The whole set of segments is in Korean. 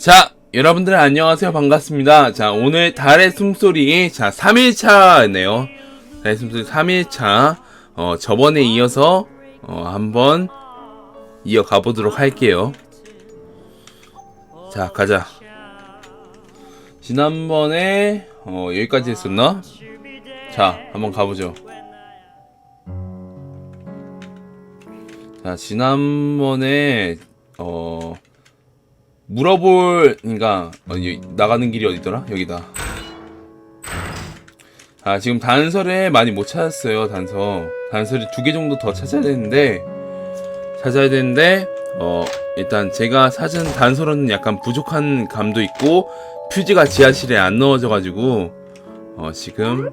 자, 여러분들 안녕하세요. 반갑습니다. 자, 오늘 달의 숨소리, 자, 3일차네요. 달의 숨소리 3일차. 어, 저번에 이어서, 어, 한번 이어가 보도록 할게요. 자, 가자. 지난번에, 어, 여기까지 했었나? 자, 한번 가보죠. 자, 지난번에, 어, 물어볼, 그니까, 어, 여- 나가는 길이 어디더라? 여기다. 아, 지금 단서를 많이 못 찾았어요, 단서. 단서를 두 개 정도 더 찾아야 되는데, 찾아야 되는데, 어, 일단 제가 찾은 단서로는 약간 부족한 감도 있고, 퓨즈가 지하실에 안 넣어져 가지고, 어, 지금,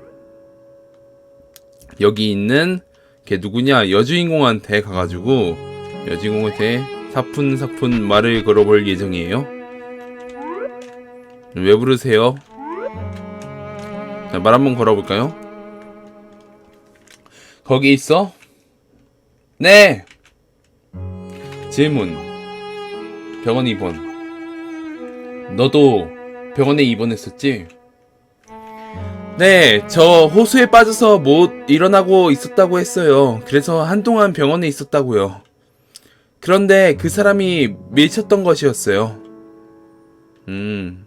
여기 있는, 걔 누구냐, 여주인공한테 가가지고, 여주인공한테 사푼사푼 말을 걸어볼 예정이에요. 왜 부르세요? 자, 말 한번 걸어볼까요? 거기 있어? 네! 질문. 병원 입원. 너도 병원에 입원했었지? 네, 저 호수에 빠져서 못 일어나고 있었다고 했어요. 그래서 한동안 병원에 있었다고요. 그런데 그 사람이 밀쳤던 것이었어요. 음.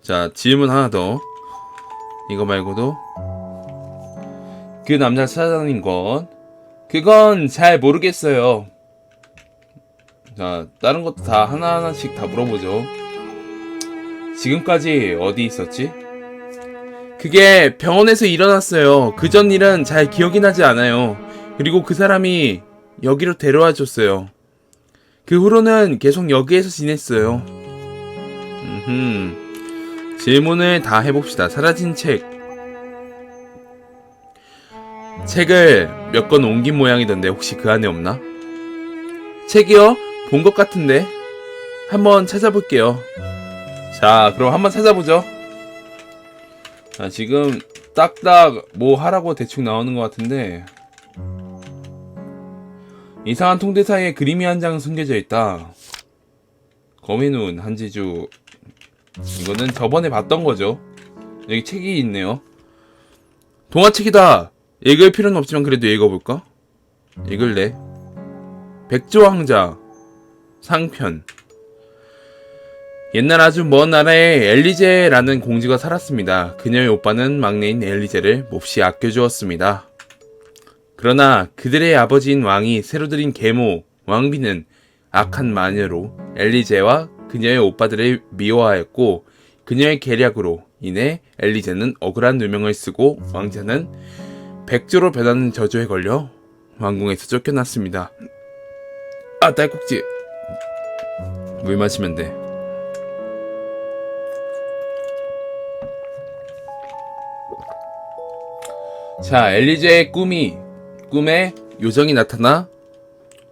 자, 질문 하나 더. 이거 말고도. 그 남자 찾아다닌 것. 그건 잘 모르겠어요. 자, 다른 것도 다 하나하나씩 다 물어보죠. 지금까지 어디 있었지? 그게 병원에서 일어났어요. 그 전 일은 잘 기억이 나지 않아요. 그리고 그 사람이 여기로 데려와 줬어요. 그 후로는 계속 여기에서 지냈어요. 음흠. 질문을 다 해봅시다. 사라진 책. 책을 몇 권 옮긴 모양이던데 혹시 그 안에 없나? 책이요? 본 것 같은데. 한번 찾아볼게요. 자, 그럼 한번 찾아보죠. 자, 지금 딱딱 뭐 하라고 대충 나오는 것 같은데. 이상한 통대 사이에 그림이 한 장 숨겨져 있다. 거미 눈, 한지주. 이거는 저번에 봤던 거죠. 여기 책이 있네요. 동화책이다! 읽을 필요는 없지만 그래도 읽어볼까? 읽을래? 백조왕자. 상편. 옛날 아주 먼 나라에 엘리제라는 공주가 살았습니다. 그녀의 오빠는 막내인 엘리제를 몹시 아껴주었습니다. 그러나 그들의 아버지인 왕이 새로 들인 계모 왕비는 악한 마녀로 엘리제와 그녀의 오빠들을 미워하였고 그녀의 계략으로 인해 엘리제는 억울한 누명을 쓰고 왕자는 백조로 변하는 저주에 걸려 왕궁에서 쫓겨났습니다. 아 딸꾹질 물 마시면 돼. 자, 엘리제의 꿈이 꿈에 요정이 나타나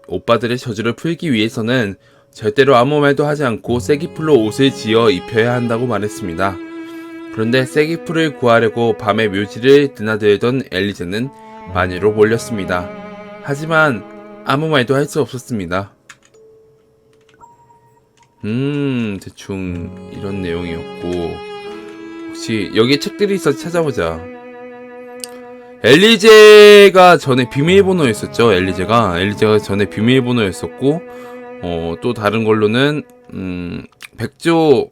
오빠들의 저주를 풀기 위해서는 절대로 아무 말도 하지 않고 쐐기풀로 옷을 지어 입혀야 한다고 말했습니다. 그런데 쐐기풀을 구하려고 밤에 묘지를 드나들던 엘리제는 마녀로 몰렸습니다. 하지만 아무 말도 할 수 없었습니다. 음, 대충 이런 내용이었고 혹시 여기에 책들이 있어 찾아보자. 엘리제가 전에 비밀번호였었죠. 엘리제가 엘리제가 전에 비밀번호였었고 어, 또 다른 걸로는 음, 백조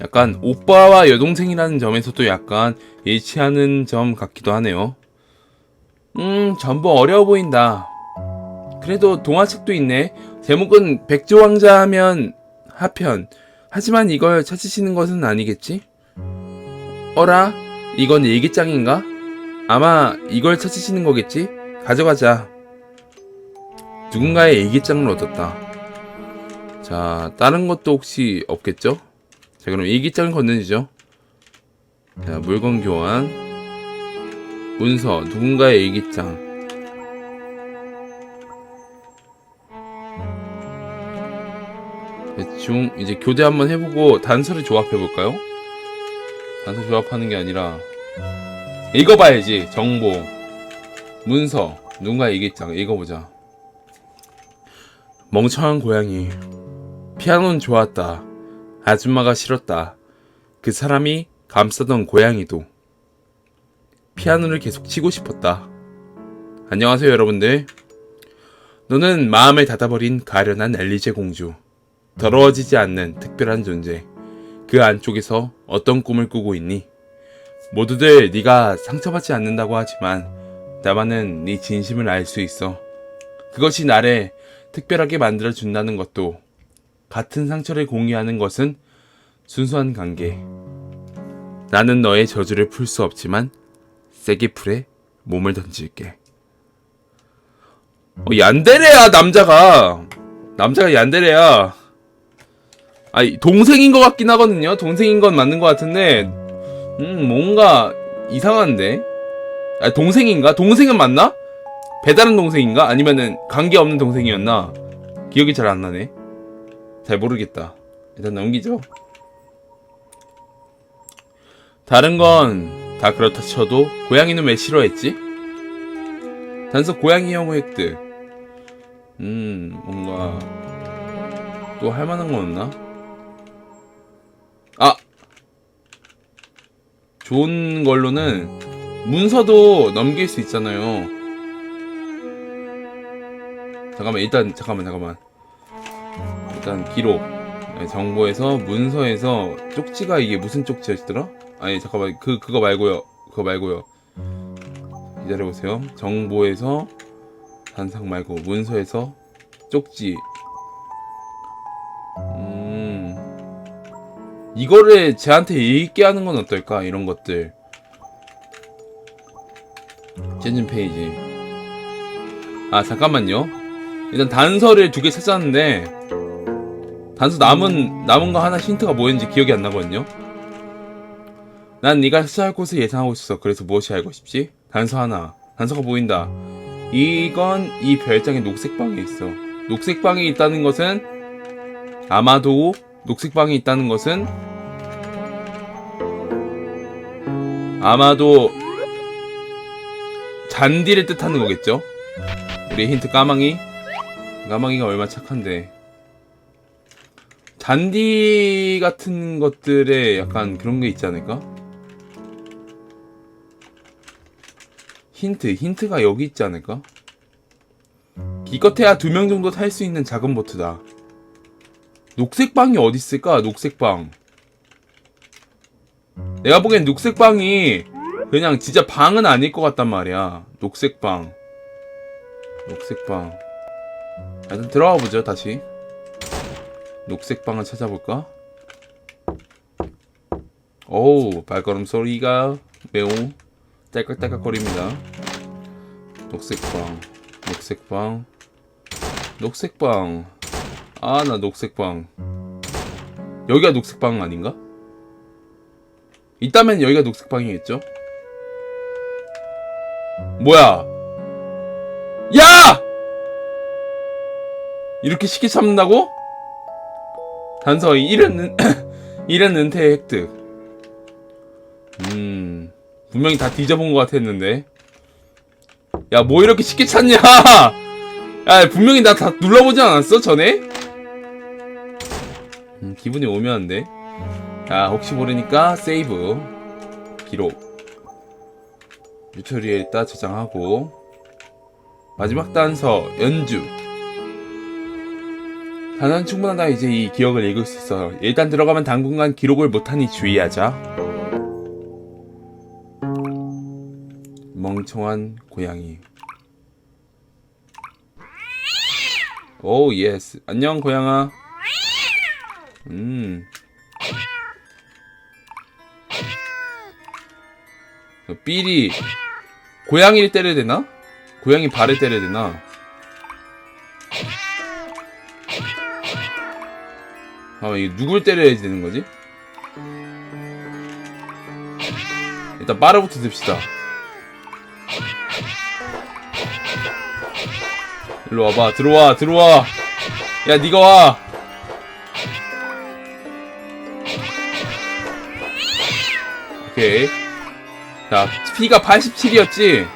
약간 오빠와 여동생이라는 점에서도 약간 일치하는 점 같기도 하네요. 음, 전부 어려워 보인다. 그래도 동화책도 있네. 제목은 백조 왕자 하면 하편. 하지만 이걸 찾으시는 것은 아니겠지? 어라? 이건 일기장인가? 아마 이걸 찾으시는 거겠지? 가져가자. 누군가의 일기장을 얻었다. 자, 다른 것도 혹시 없겠죠? 자, 그럼 일기장을 건네주죠. 자, 물건 교환. 문서, 누군가의 일기장. 대충 이제 교대 한번 해보고 단서를 조합해볼까요? 단서 조합하는 게 아니라 읽어봐야지 정보 문서 누군가 얘기장 읽어보자 멍청한 고양이 피아노는 좋았다 아줌마가 싫었다. 그 사람이 감싸던 고양이도. 피아노를 계속 치고 싶었다. 안녕하세요, 여러분들. 너는 마음을 닫아버린 가련한 엘리제 공주. 더러워지지 않는 특별한 존재. 그 안쪽에서 어떤 꿈을 꾸고 있니? 모두들 네가 상처받지 않는다고 하지만 나만은 네 진심을 알 수 있어. 그것이 나를 특별하게 만들어 준다는 것도 같은 상처를 공유하는 것은 순수한 관계. 나는 너의 저주를 풀 수 없지만 세게 풀에 몸을 던질게. 어, 얀데레야 남자가 남자가 얀데레야. 아니 동생인 것 같긴 하거든요. 동생인 건 맞는 것 같은데 음 뭔가 이상한데. 아 동생인가? 동생은 맞나? 배다른 동생인가? 아니면은 관계 없는 동생이었나? 기억이 잘 안 나네. 잘 모르겠다. 일단 넘기죠. 다른 건 다 그렇다 쳐도 고양이는 왜 싫어했지? 단서 고양이 형 획득. 음, 뭔가 또 할 만한 거 없나? 좋은 걸로는 문서도 넘길 수 있잖아요. 잠깐만, 일단, 잠깐만, 잠깐만. 일단, 기록. 네, 정보에서, 문서에서, 쪽지가 이게 무슨 쪽지였더라? 아니, 잠깐만, 그, 그거 말고요. 그거 말고요. 기다려 보세요. 정보에서, 단상 말고, 문서에서, 쪽지. 이거를 쟤한테 읽게 하는 건 어떨까? 이런 것들. 젠진 페이지. 아, 잠깐만요. 일단 단서를 두 개 찾았는데, 단서 남은, 남은 거 하나 힌트가 뭐였는지 기억이 안 나거든요. 난 네가 수사할 곳을 예상하고 있어. 그래서 무엇이 알고 싶지? 단서 하나. 단서가 보인다. 이건 이 별장의 녹색 방에 있어. 녹색 방에 있다는 것은 아마도 녹색 방에 있다는 것은 아마도 잔디를 뜻하는 거겠죠? 우리 힌트 까망이 까망이가 얼마 착한데 잔디 같은 것들에 약간 그런 게 있지 않을까? 힌트 힌트가 여기 있지 않을까? 기껏해야 두 명 정도 탈 수 있는 작은 보트다. 녹색 방이 어디 있을까? 녹색 방. 내가 보기엔 녹색 방이 그냥 진짜 방은 아닐 것 같단 말이야. 녹색 방. 녹색 방. 일단 들어가 보죠, 다시. 녹색 방을 찾아볼까? 오우, 발걸음 소리가 매우 딸깍딸깍거립니다. 녹색 방, 녹색 방, 녹색 방. 아, 나 녹색 방. 여기가 녹색 방 아닌가? 있다면 여기가 녹색 방이겠죠? 뭐야? 야! 이렇게 쉽게 참는다고? 단서 이런 은, 이런 은퇴 획득. 음, 분명히 다 뒤져본 것 같았는데. 야, 뭐 이렇게 쉽게 찾냐? 야, 분명히 나 다 눌러보지 않았어, 전에? 음, 기분이 오묘한데. 자, 혹시 모르니까 세이브. 기록. 뮤토리에다 저장하고. 마지막 단서, 연주. 단원 충분하다 이제 이 기억을 읽을 수 있어. 일단 들어가면 당분간 기록을 못하니 주의하자. 멍청한 고양이. 오 예스. 안녕 고양아. 음. 어, 삐리 고양이를 때려야 되나? 고양이 발을 때려야 되나? 아, 이거 누굴 때려야 되는 거지? 일단 빠르부터 듭시다. 일로 와봐. 들어와, 들어와. 야, 니가 와. 오케이. 자, 피가 87이었지?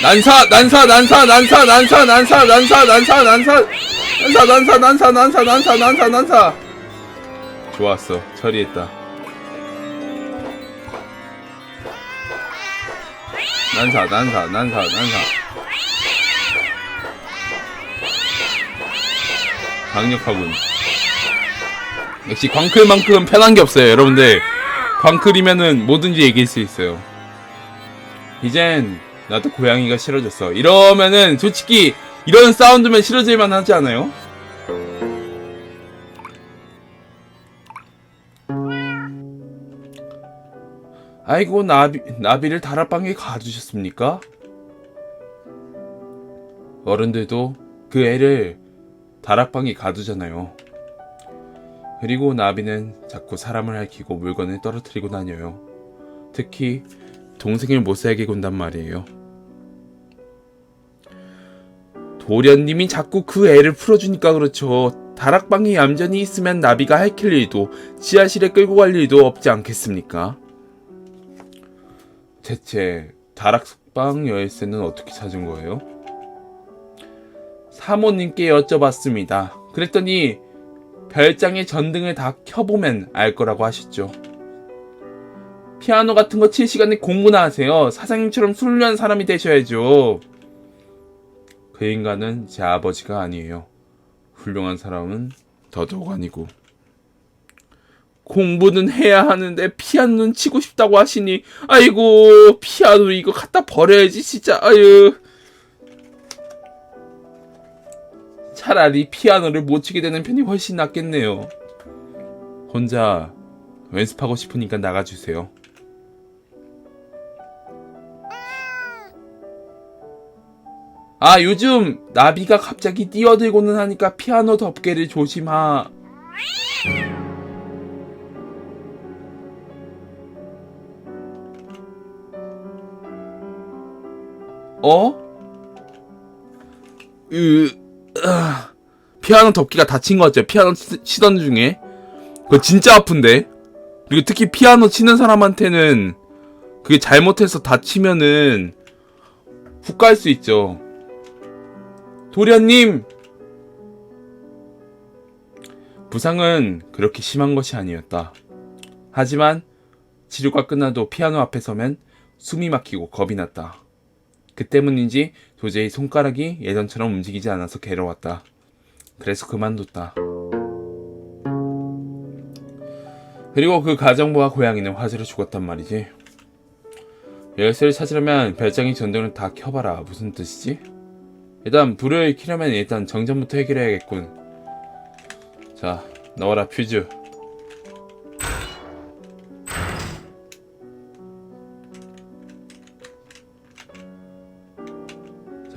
난사, 난사, 난사, 난사, 난사, 난사, 난사, 난사, 난사, 난사 난사 난사 난사 난사 난사 난사 좋았어 처리했다 난사 난사 난사 난사 강력하군 역시 광클만큼 편한 게 없어요 여러분들 광클이면은 뭐든지 얘기할 수 있어요 이젠 나도 고양이가 싫어졌어 이러면은 솔직히 이런 사운드면 싫어질만 하지 않아요? 아이고 나비 나비를 다락방에 가두셨습니까? 어른들도 그 애를 다락방에 가두잖아요. 그리고 나비는 자꾸 사람을 핥히고 물건을 떨어뜨리고 다녀요. 특히 동생을 못 살게 군단 말이에요. 도련님이 자꾸 그 애를 풀어주니까 그렇죠. 다락방에 얌전히 있으면 나비가 핥힐 일도 지하실에 끌고 갈 일도 없지 않겠습니까? 대체 다락방 열쇠는 어떻게 찾은 거예요? 사모님께 여쭤봤습니다. 그랬더니 별장의 전등을 다 켜보면 알 거라고 하셨죠. 피아노 같은 거 칠 시간에 공부나 하세요. 사장님처럼 훌륭한 사람이 되셔야죠. 그 인간은 제 아버지가 아니에요. 훌륭한 사람은 더더욱 아니고. 공부는 해야 하는데 피아노는 치고 싶다고 하시니 아이고 피아노 이거 갖다 버려야지 진짜 아유 차라리 피아노를 못 치게 되는 편이 훨씬 낫겠네요. 혼자 연습하고 싶으니까 나가주세요. 아 요즘 나비가 갑자기 뛰어들고는 하니까 피아노 덮개를 조심하. 어? 으, 아, 피아노 덮개가 다친 거 같죠? 피아노 치, 치던 중에. 그거 진짜 아픈데? 그리고 특히 피아노 치는 사람한테는 그게 잘못해서 다치면은 훅 갈 수 있죠. 도련님! 부상은 그렇게 심한 것이 아니었다. 하지만 치료가 끝나도 피아노 앞에 서면 숨이 막히고 겁이 났다. 그 때문인지 도저히 손가락이 예전처럼 움직이지 않아서 괴로웠다. 그래서 그만뒀다. 그리고 그 가정부와 고양이는 화재로 죽었단 말이지. 열쇠를 찾으려면 별장의 전등을 다 켜봐라. 무슨 뜻이지? 일단 불을 켜려면 일단 정전부터 해결해야겠군. 자, 넣어라 퓨즈.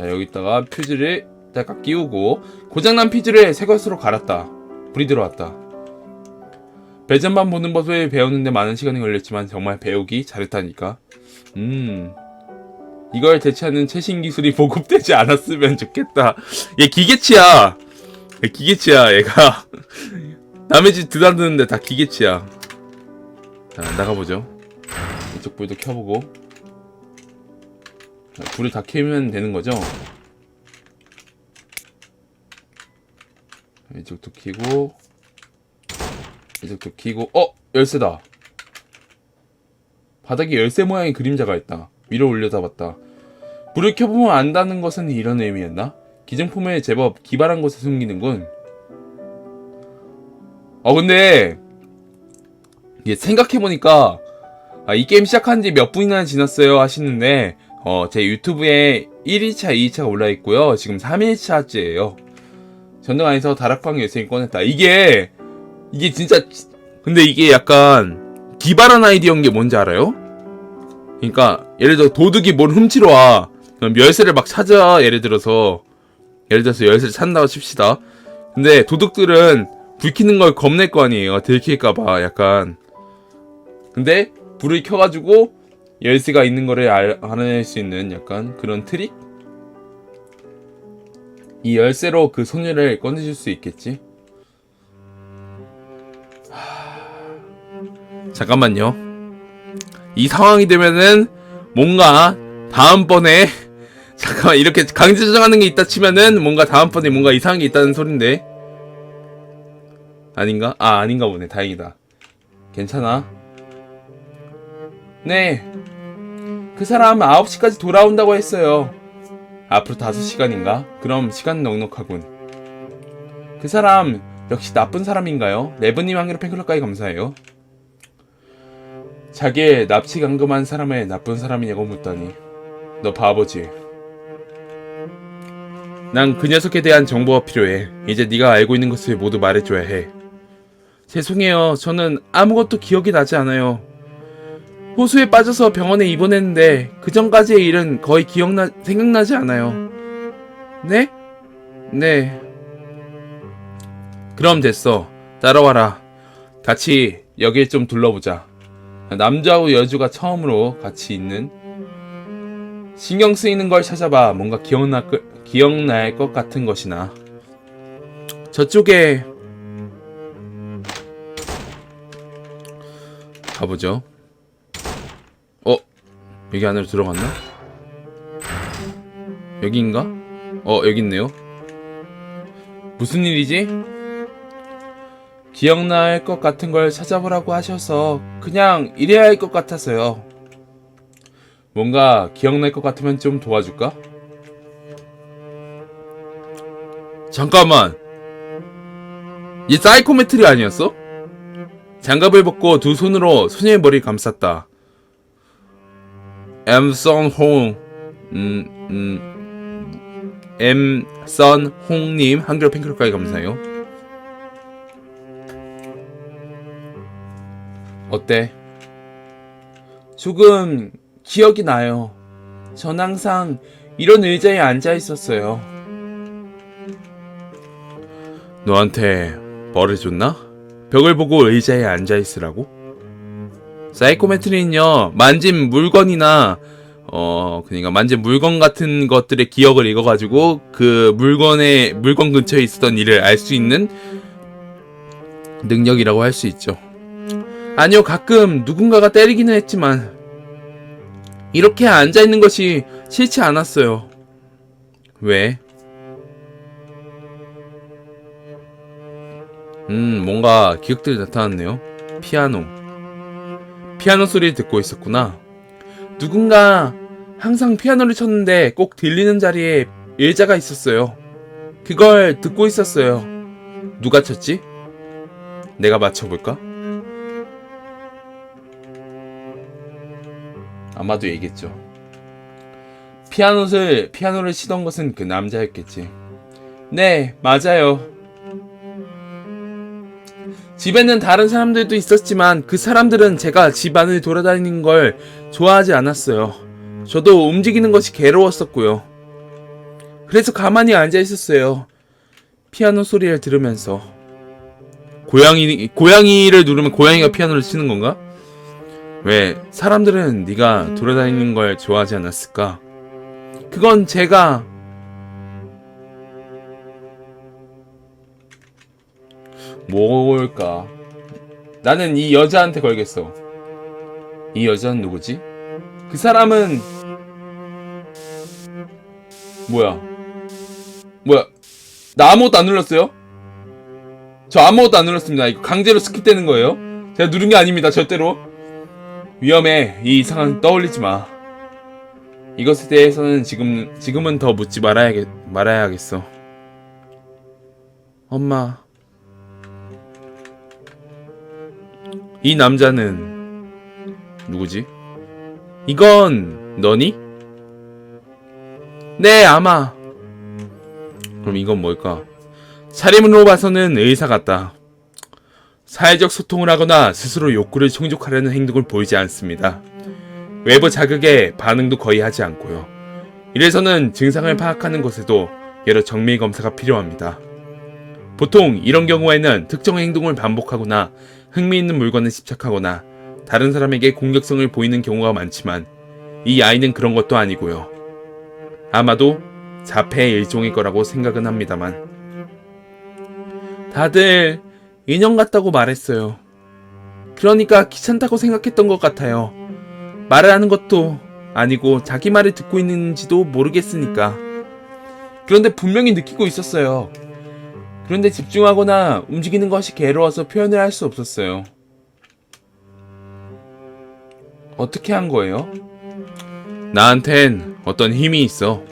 자 여기다가 퓨즈를 딱딱 끼우고 고장난 퓨즈를 새 것으로 갈았다. 불이 들어왔다. 배전만 보는 법을 배우는데 많은 시간이 걸렸지만 정말 배우기 잘했다니까. 음. 이걸 대체하는 최신 기술이 보급되지 않았으면 좋겠다. 얘 기계치야. 얘 기계치야 얘가. 남의 집 드다드는데 다 기계치야. 자 나가보죠. 이쪽 불도 켜보고. 자, 불을 다 켜면 되는 거죠? 이쪽도 켜고 이쪽도 켜고 어! 열쇠다 바닥에 열쇠 모양의 그림자가 있다 위로 올려다봤다 불을 켜보면 안다는 것은 이런 의미였나? 기증품을 제법 기발한 곳에 숨기는군 어 근데 이게 생각해보니까 아, 이 게임 시작한 지 몇 분이나 지났어요 하시는데 어, 제 유튜브에 1일차, 2일차가 올라있고요. 지금 3일차째예요. 전등 안에서 다락방 열쇠를 꺼냈다. 이게, 이게 진짜, 근데 이게 약간, 기발한 아이디어인 게 뭔지 알아요? 그러니까, 예를 들어 도둑이 뭘 훔치러 와. 그럼 열쇠를 막 찾아, 예를 들어서. 예를 들어서 열쇠를 찾는다고 칩시다. 근데 도둑들은 불 켜는 걸 겁낼 거 아니에요. 들킬까봐, 약간. 근데, 불을 켜가지고, 열쇠가 있는 거를 알, 알아낼 수 있는 약간 그런 트릭? 이 열쇠로 그 소녀를 꺼내줄 수 있겠지? 하... 잠깐만요. 이 상황이 되면은 뭔가 다음번에 잠깐만 이렇게 강제 조정하는 게 있다 치면은 뭔가 다음번에 뭔가 이상한 게 있다는 소린데 아닌가? 아 아닌가 보네 다행이다 괜찮아 네 그 사람 9시까지 돌아온다고 했어요 앞으로 5시간인가? 그럼 시간 넉넉하군 그 사람 역시 나쁜 사람인가요? 레브님 한개로 팬클럽까지 감사해요 자기의 납치 감금한 사람을 나쁜 사람이냐고 묻다니 너 바보지 난 그 녀석에 대한 정보가 필요해. 이제 네가 알고 있는 것을 모두 말해줘야 해. 죄송해요. 저는 아무것도 기억이 나지 않아요. 호수에 빠져서 병원에 입원했는데 그 전까지의 일은 거의 기억나 생각나지 않아요. 네? 네. 그럼 됐어. 따라와라. 같이 여길 좀 둘러보자. 남자하고 여주가 처음으로 같이 있는 신경 쓰이는 걸 찾아봐. 뭔가 기억나, 기억날 것 같은 것이나. 저쪽에. 가보죠. 어? 여기 안으로 들어갔나? 여기인가? 어, 여기 있네요. 무슨 일이지? 기억날 것 같은 걸 찾아보라고 하셔서 그냥 이래야 할 것 같아서요. 뭔가 기억날 것 같으면 좀 도와줄까? 잠깐만. 얘 사이코메트리 아니었어? 장갑을 벗고 두 손으로 소녀의 머리를 감쌌다. 엠선 홍, 음, 음, 엠선 홍님 한글 팬클럽까지 감사해요. 어때? 조금 기억이 나요. 전 항상 이런 의자에 앉아 있었어요. 너한테 벌을 줬나? 벽을 보고 의자에 앉아 있으라고? 사이코메트리는요, 만진 물건이나, 어, 그니까 만진 물건 같은 것들의 기억을 읽어가지고, 그 물건의, 물건 근처에 있었던 일을 알 수 있는 능력이라고 할 수 있죠. 아니요, 가끔 누군가가 때리기는 했지만, 이렇게 앉아있는 것이 싫지 않았어요. 왜? 음, 뭔가 기억들이 나타났네요. 피아노. 피아노 소리를 듣고 있었구나. 누군가 항상 피아노를 쳤는데 꼭 들리는 자리에 의자가 있었어요. 그걸 듣고 있었어요. 누가 쳤지? 내가 맞춰볼까? 아마도 얘기했죠. 피아노를, 피아노를 치던 것은 그 남자였겠지. 네, 맞아요. 집에는 다른 사람들도 있었지만 그 사람들은 제가 집 안을 돌아다니는 걸 좋아하지 않았어요. 저도 움직이는 것이 괴로웠었고요. 그래서 가만히 앉아 있었어요. 피아노 소리를 들으면서. 고양이, 고양이를 누르면 고양이가 피아노를 치는 건가? 왜 사람들은 네가 돌아다니는 걸 좋아하지 않았을까? 그건 제가 뭘까? 나는 이 여자한테 걸겠어. 이 여자는 누구지? 그 사람은 뭐야? 뭐야? 나 아무것도 안 눌렀어요? 저 아무것도 안 눌렀습니다. 이거 강제로 스킵되는 거예요? 제가 누른 게 아닙니다. 절대로. 위험해. 이 이상한 떠올리지 마. 이것에 대해서는 지금 지금은 더 묻지 말아야겠 말아야겠어. 엄마. 이 남자는 누구지? 이건 너니? 네, 아마. 그럼 이건 뭘까? 차림으로 봐서는 의사 같다. 사회적 소통을 하거나 스스로 욕구를 충족하려는 행동을 보이지 않습니다. 외부 자극에 반응도 거의 하지 않고요. 이래서는 증상을 파악하는 것에도 여러 정밀 검사가 필요합니다. 보통 이런 경우에는 특정 행동을 반복하거나 흥미있는 물건에 집착하거나 다른 사람에게 공격성을 보이는 경우가 많지만 이 아이는 그런 것도 아니고요. 아마도 자폐의 일종일 거라고 생각은 합니다만 다들 인형 같다고 말했어요. 그러니까 귀찮다고 생각했던 것 같아요. 말을 하는 것도 아니고 자기 말을 듣고 있는지도 모르겠으니까. 그런데 분명히 느끼고 있었어요. 그런데 집중하거나 움직이는 것이 괴로워서 표현을 할 수 없었어요. 어떻게 한 거예요? 나한텐 어떤 힘이 있어.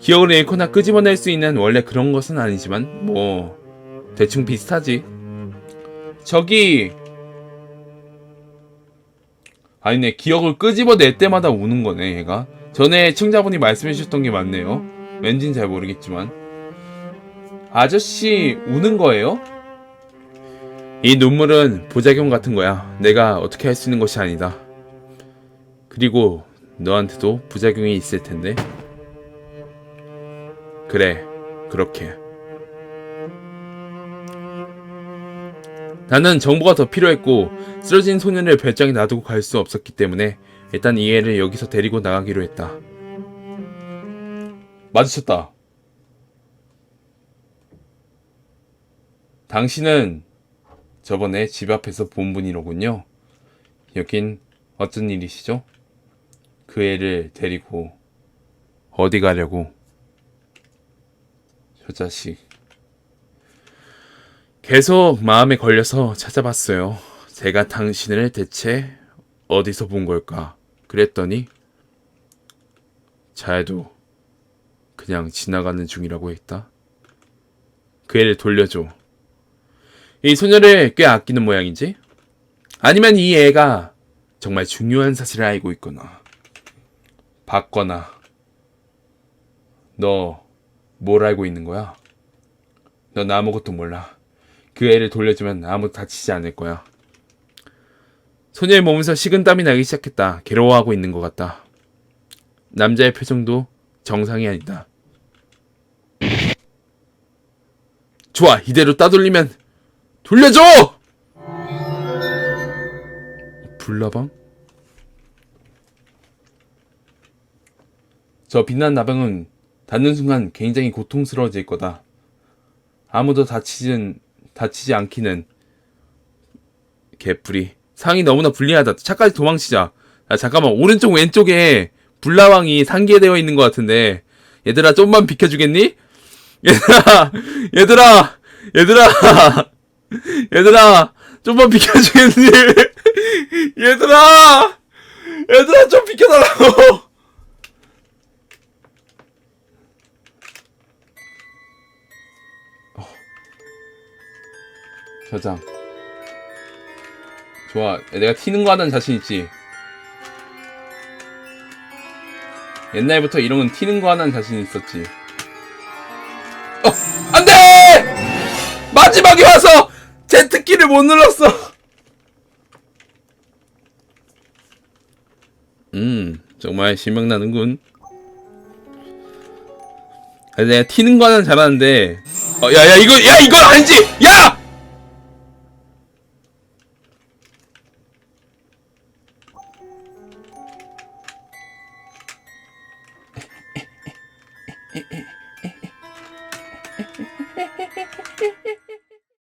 기억을 잃거나 끄집어낼 수 있는 원래 그런 것은 아니지만, 뭐, 대충 비슷하지. 저기, 아니네, 기억을 끄집어낼 때마다 우는 거네, 얘가. 전에 청자분이 말씀해 주셨던 게 맞네요. 왠진 잘 모르겠지만. 아저씨, 우는 거예요? 이 눈물은 부작용 같은 거야. 내가 어떻게 할 수 있는 것이 아니다. 그리고 너한테도 부작용이 있을 텐데. 그래, 그렇게. 나는 정보가 더 필요했고 쓰러진 소년을 별장에 놔두고 갈 수 없었기 때문에 일단 이 애를 여기서 데리고 나가기로 했다. 마주쳤다. 당신은 저번에 집 앞에서 본 분이로군요. 여긴 어쩐 일이시죠? 그 애를 데리고 어디 가려고? 저 자식. 계속 마음에 걸려서 찾아봤어요. 제가 당신을 대체 어디서 본 걸까? 그랬더니 자에도 그냥 지나가는 중이라고 했다. 그 애를 돌려줘. 이 소녀를 꽤 아끼는 모양이지? 아니면 이 애가 정말 중요한 사실을 알고 있거나 받거나 너 뭘 알고 있는 거야? 넌 아무것도 몰라. 그 애를 돌려주면 아무도 다치지 않을 거야. 소녀의 몸에서 식은땀이 나기 시작했다. 괴로워하고 있는 것 같다. 남자의 표정도 정상이 아니다. 좋아, 이대로 따돌리면 돌려줘! 불나방? 저 빛난 나방은 닿는 순간 굉장히 고통스러워질 거다. 아무도 다치진, 다치지 않기는 개뿔이. 상이 너무나 불리하다. 차까지 도망치자. 아, 잠깐만, 오른쪽 왼쪽에 불나왕이 상기되어 있는 것 같은데. 얘들아, 좀만 비켜주겠니? 얘들아, 얘들아, 얘들아, 얘들아, 좀만 비켜주겠니? 얘들아, 얘들아, 좀 비켜달라고! 저장. 좋아. 내가 튀는 거 하는 자신 있지. 옛날부터 이런 건 튀는 거 하는 자신 있었지. 어, 안 돼! 마지막에 와서 제트키를 못 눌렀어! 음, 정말 실망나는군. 아, 내가 튀는 거 하나는 잘하는데, 어, 야, 야, 이거, 야, 이거 아니지! 야!